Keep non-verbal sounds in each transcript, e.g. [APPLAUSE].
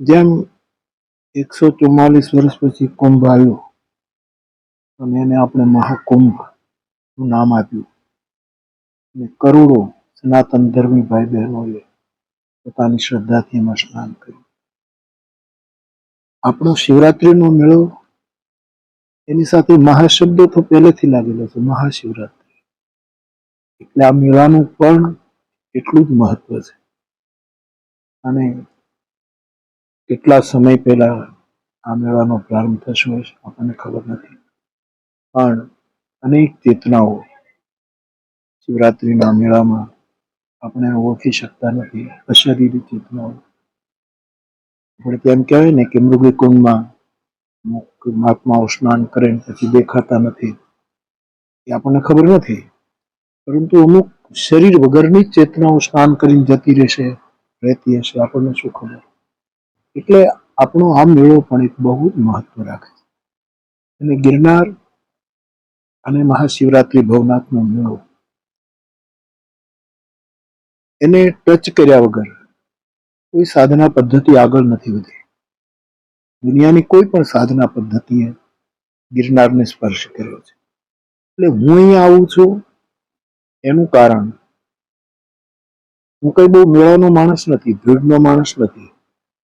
જેમ એકસો ચુમ્માલીસ વર્ષ પછી કુંભ આવ્યો, અને એને આપણે મહાકુંભનું નામ આપ્યું. અને કરોડો સનાતન ધર્મી ભાઈ બહેનોએ પોતાની શ્રદ્ધાથી એમાં સ્નાન કર્યું. આપણો શિવરાત્રીનો મેળો એની સાથે મહાશબ્દ તો પહેલેથી લાગેલો છે, મહાશિવરાત્રિ. એટલે આ મેળાનું પણ એટલું જ મહત્વ છે. અને કેટલા સમય પહેલા આ મેળાનો પ્રારંભ થશે આપણને ખબર નથી. પણ અનેક ચેતનાઓ શિવરાત્રીના મેળામાં આપણે ઓળખી શકતા નથી. અશરીરી ચેતનાઓ. આપણે તેમ કહેવાય ને કે મૃગીકુંડમાં મહાત્માઓ સ્નાન કરે ને પછી દેખાતા નથી. એ આપણને ખબર નથી. પરંતુ અમુક શરીર વગરની ચેતનાઓ સ્નાન કરીને જતી રહેશે, રહેતી હશે. આપણને શું ખબર? એટલે આપણો આ મેળો પણ એક બહુ જ મહત્વ રાખે છે. અને ગિરનાર અને મહાશિવરાત્રી ભવનાથનો મેળો એને ટચ કર્યા વગર કોઈ સાધના પદ્ધતિ આગળ નથી વધી. દુનિયાની કોઈ પણ સાધના પદ્ધતિએ ગિરનારને સ્પર્શ કર્યો છે. એટલે હું અહીંયા આવું છું એનું કારણ હું કઈ બહુ મેળાનો માણસ નથી, ભીડનો માણસ નથી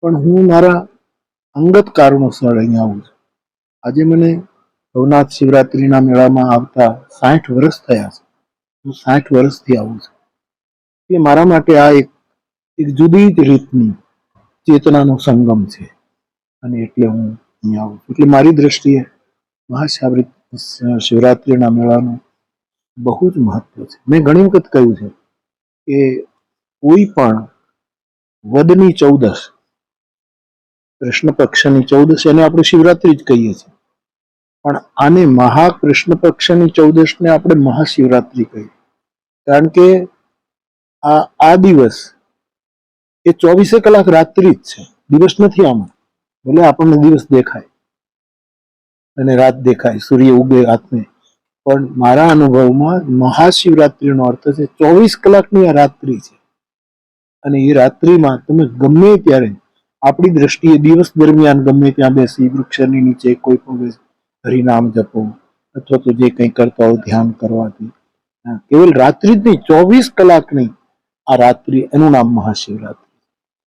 પણ હું મારા અંગત કારણોસર અહીંયા આવું છું. આજે મને ભવનાથ શિવરાત્રિના મેળામાં આવતા સાઠ વર્ષ થયા છે. હું સાઠ વર્ષથી આવું છું. એટલે મારા માટે આ એક એક જુદી જ રીતની ચેતનાનો સંગમ છે. અને એટલે હું અહીંયા આવું છું. એટલે મારી દ્રષ્ટિએ મહાશિવરાત્રિ શિવરાત્રિના મેળાનું બહુ જ મહત્વ છે. મેં ઘણી વખત કહ્યું છે કે કોઈ પણ વદની ચૌદશ કૃષ્ણ પક્ષની ચૌદશ એને આપણે શિવરાત્રી જ કહીએ છીએ. પણ આને મહાકૃષ્ણ પક્ષની ચૌદશને આપણે મહાશિવરાત્રી કહીએ. કારણ કે આ આ દિવસ એ ચોવીસે કલાક રાત્રિ જ છે. દિવસ નથી આમાં. ભલે આપણને દિવસ દેખાય અને રાત દેખાય, સૂર્ય ઉગે રાતને. પણ મારા અનુભવમાં મહાશિવરાત્રિનો અર્થ છે ચોવીસ કલાકની આ રાત્રિ છે. અને એ રાત્રિમાં તમે ગમે ત્યારે આપણી દ્રષ્ટિએ દિવસ દરમિયાન ગમે ત્યાં બેસી વૃક્ષની નીચે કોઈ પણ હરિનામ જપો અથવા તો જે કંઈ કરતા હોય ધ્યાન કરવાથી. કેવલ રાત્રિ જ નહીં ચોવીસ કલાકની આ રાત્રિ એનું નામ મહાશિવરાત્રિ.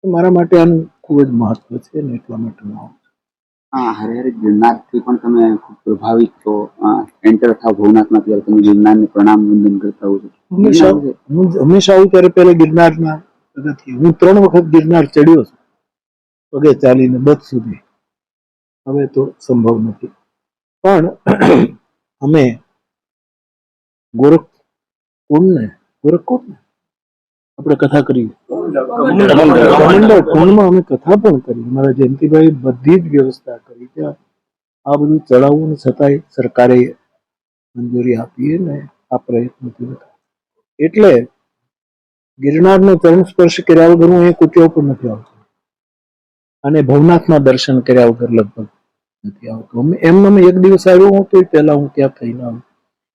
મારા માટે આનું ખૂબ જ મહત્વ છે ને એટલા માટે હું આવું હા હરે હરે ગિરનારથી પણ તમે ખૂબ પ્રભાવિત છો. એન્ટર થાવ ભવનાથમાં ત્યારે તમે ગિરનારને પ્રણામ વંદન કરતા હોવ છો. હંમેશા હું હંમેશા આવું ત્યારે પહેલા ગિરનારના હું ત્રણ વખત ગિરનાર ચડ્યો છું. પગે ચાલીને બધ સુધી. હવે તો સંભવ નથી. પણ [CLEARS THROAT] અમે ગોરખ કુંડને ગોરખકુંડ ને આપણે કથા કરી કુંડમાં અમે કથા પણ કરી. મારા જયંતિભાઈ બધી જ વ્યવસ્થા કરી કે આ બધું ચડાવવું છતાંય સરકારે મંજૂરી આપી ને આ પ્રયત્ન થયો એટલે ગિરનારનો ચરણ સ્પર્શ કર્યા વગર હું એક ઊંચો પણ નથી આવતો. અને ભવનાથના દર્શન કર્યા વગર લગભગ નથી આવતો. અમે એમને મેં એક દિવસ આવ્યો હું તો પહેલા હું ત્યાં થઈને આવું.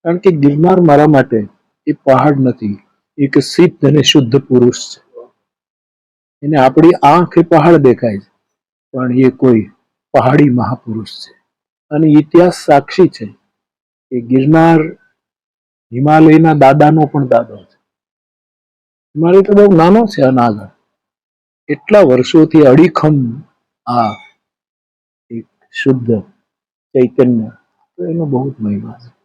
કારણ કે ગિરનાર મારા માટે એ પહાડ નથી, એક સિદ્ધ અને શુદ્ધ પુરુષ છે. એને આપણી આંખ એ પહાડ દેખાય છે, પણ એ કોઈ પહાડી મહાપુરુષ છે. અને ઇતિહાસ સાક્ષી છે કે ગિરનાર હિમાલયના દાદાનો પણ દાદો છે. હિમાલય તો બહુ નાનો છે આના આગળ એટલા વર્ષોથી અડીખમ આ એક શુદ્ધ ચૈતન્ય. તો એનો બહુ જ મહિમા છે.